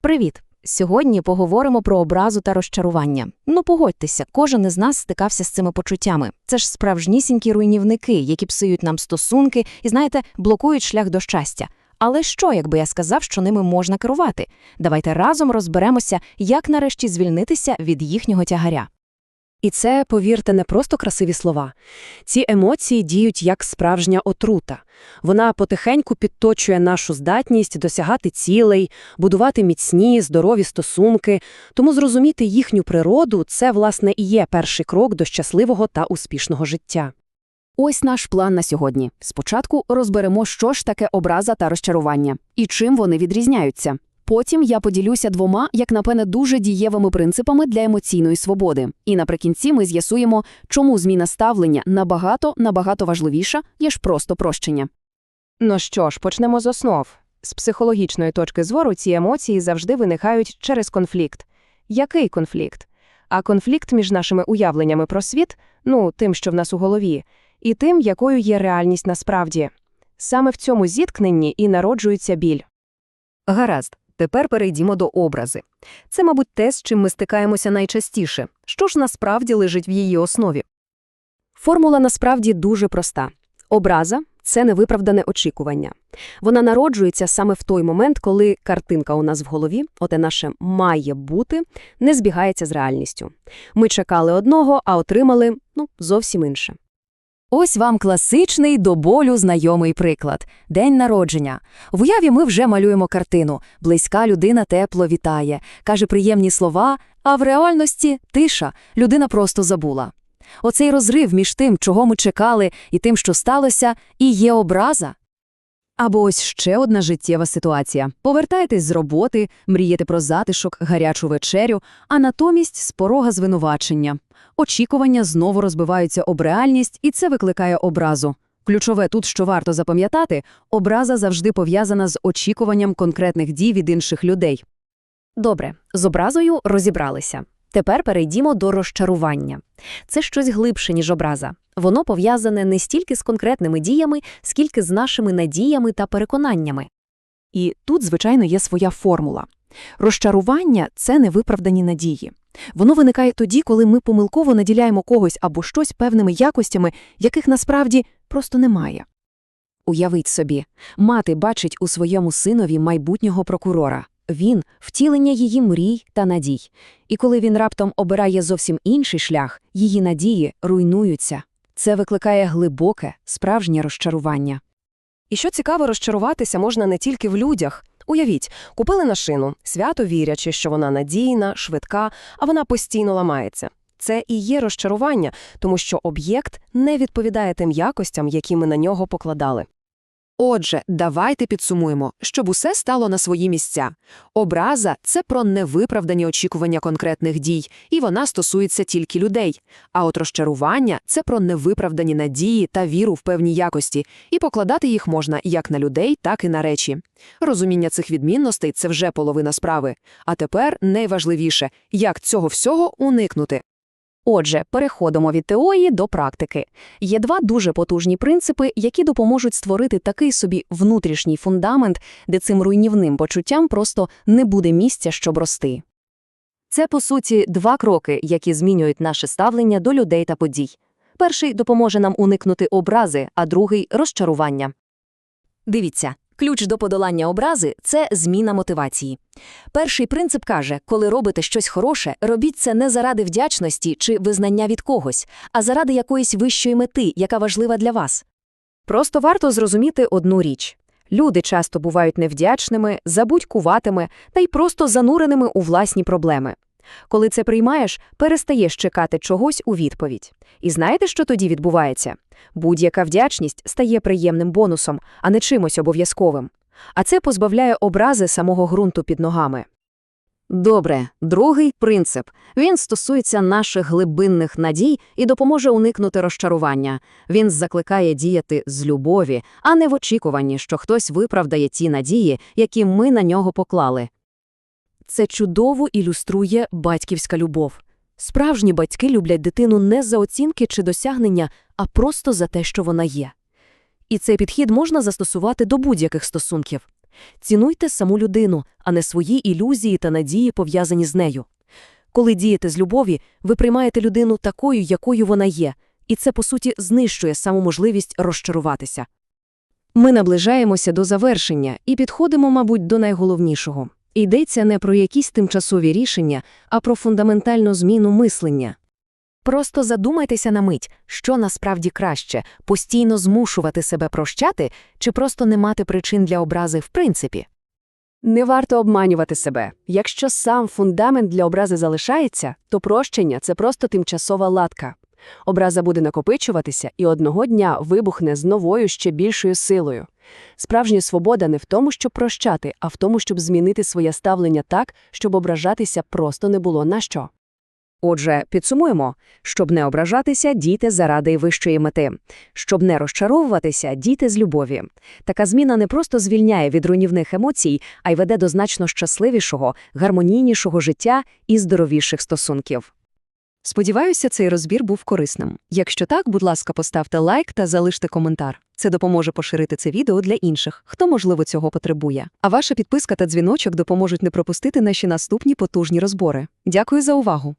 Привіт! Сьогодні поговоримо про образу та розчарування. Ну, погодьтеся, кожен із нас стикався з цими почуттями. Це ж справжнісінькі руйнівники, які псують нам стосунки і, знаєте, блокують шлях до щастя. Але що, якби я сказав, що ними можна керувати? Давайте разом розберемося, як нарешті звільнитися від їхнього тягаря. І це, повірте, не просто красиві слова. Ці емоції діють як справжня отрута. Вона потихеньку підточує нашу здатність досягати цілей, будувати міцні, здорові стосунки. Тому зрозуміти їхню природу – це, власне, і є перший крок до щасливого та успішного життя. Ось наш план на сьогодні. Спочатку розберемо, що ж таке образа та розчарування і чим вони відрізняються. Потім я поділюся двома, як напевне, дуже дієвими принципами для емоційної свободи. І наприкінці ми з'ясуємо, чому зміна ставлення набагато набагато важливіша, ніж просто прощення. Ну що ж, почнемо з основ. З психологічної точки зору ці емоції завжди виникають через конфлікт. Який конфлікт? А конфлікт між нашими уявленнями про світ, ну, тим, що в нас у голові, і тим, якою є реальність насправді. Саме в цьому зіткненні і народжується біль. Гаразд, тепер перейдімо до образи. Це, мабуть, те, з чим ми стикаємося найчастіше. Що ж насправді лежить в її основі? Формула насправді дуже проста. Образа – це невиправдане очікування. Вона народжується саме в той момент, коли картинка у нас в голові, оте наше «має бути», не збігається з реальністю. Ми чекали одного, а отримали, ну, зовсім інше. Ось вам класичний до болю знайомий приклад – день народження. В уяві ми вже малюємо картину. Близька людина тепло вітає, каже приємні слова, а в реальності – тиша, людина просто забула. Оцей розрив між тим, чого ми чекали, і тим, що сталося, і є образа. Або ось ще одна життєва ситуація. Повертаєтесь з роботи, мрієте про затишок, гарячу вечерю, а натомість з порога звинувачення. Очікування знову розбиваються об реальність, і це викликає образу. Ключове тут, що варто запам'ятати, образа завжди пов'язана з очікуванням конкретних дій від інших людей. Добре, з образою розібралися. Тепер перейдімо до розчарування. Це щось глибше, ніж образа. Воно пов'язане не стільки з конкретними діями, скільки з нашими надіями та переконаннями. І тут, звичайно, є своя формула. Розчарування – це невиправдані надії. Воно виникає тоді, коли ми помилково наділяємо когось або щось певними якостями, яких насправді просто немає. Уявіть собі, мати бачить у своєму синові майбутнього прокурора. Він – втілення її мрій та надій. І коли він раптом обирає зовсім інший шлях, її надії руйнуються. Це викликає глибоке, справжнє розчарування. І що цікаво, розчаруватися можна не тільки в людях. Уявіть, купили на шину, свято вірячи, що вона надійна, швидка, а вона постійно ламається. Це і є розчарування, тому що об'єкт не відповідає тим якостям, які ми на нього покладали. Отже, давайте підсумуємо, щоб усе стало на свої місця. Образа – це про невиправдані очікування конкретних дій, і вона стосується тільки людей. А от розчарування – це про невиправдані надії та віру в певні якості, і покладати їх можна як на людей, так і на речі. Розуміння цих відмінностей – це вже половина справи. А тепер найважливіше – як цього всього уникнути. Отже, переходимо від теорії до практики. Є два дуже потужні принципи, які допоможуть створити такий собі внутрішній фундамент, де цим руйнівним почуттям просто не буде місця, щоб рости. Це, по суті, два кроки, які змінюють наше ставлення до людей та подій. Перший допоможе нам уникнути образи, а другий розчарування. Дивіться, ключ до подолання образи це зміна мотивації. Перший принцип каже, коли робите щось хороше, робіть це не заради вдячності чи визнання від когось, а заради якоїсь вищої мети, яка важлива для вас. Просто варто зрозуміти одну річ. Люди часто бувають невдячними, забудькуватими та й просто зануреними у власні проблеми. Коли це приймаєш, перестаєш чекати чогось у відповідь. І знаєте, що тоді відбувається? Будь-яка вдячність стає приємним бонусом, а не чимось обов'язковим. А це позбавляє образи самого ґрунту під ногами. Добре, другий принцип. Він стосується наших глибинних надій і допоможе уникнути розчарування. Він закликає діяти з любові, а не в очікуванні, що хтось виправдає ті надії, які ми на нього поклали. Це чудово ілюструє батьківська любов. Справжні батьки люблять дитину не за оцінки чи досягнення, а просто за те, що вона є. І цей підхід можна застосувати до будь-яких стосунків. Цінуйте саму людину, а не свої ілюзії та надії, пов'язані з нею. Коли дієте з любові, ви приймаєте людину такою, якою вона є, і це, по суті, знищує саму можливість розчаруватися. Ми наближаємося до завершення і підходимо, мабуть, до найголовнішого. Йдеться не про якісь тимчасові рішення, а про фундаментальну зміну мислення. Просто задумайтеся на мить, що насправді краще – постійно змушувати себе прощати чи просто не мати причин для образи в принципі. Не варто обманювати себе. Якщо сам фундамент для образи залишається, то прощення – це просто тимчасова латка. Образа буде накопичуватися і одного дня вибухне з новою ще більшою силою. Справжня свобода не в тому, щоб прощати, а в тому, щоб змінити своє ставлення так, щоб ображатися просто не було на що. Отже, підсумуємо. Щоб не ображатися, дійте заради вищої мети. Щоб не розчаровуватися, дійте з любові. Така зміна не просто звільняє від руйнівних емоцій, а й веде до значно щасливішого, гармонійнішого життя і здоровіших стосунків. Сподіваюся, цей розбір був корисним. Якщо так, будь ласка, поставте лайк та залиште коментар. Це допоможе поширити це відео для інших, хто, можливо, цього потребує. А ваша підписка та дзвіночок допоможуть не пропустити наші наступні потужні розбори. Дякую за увагу!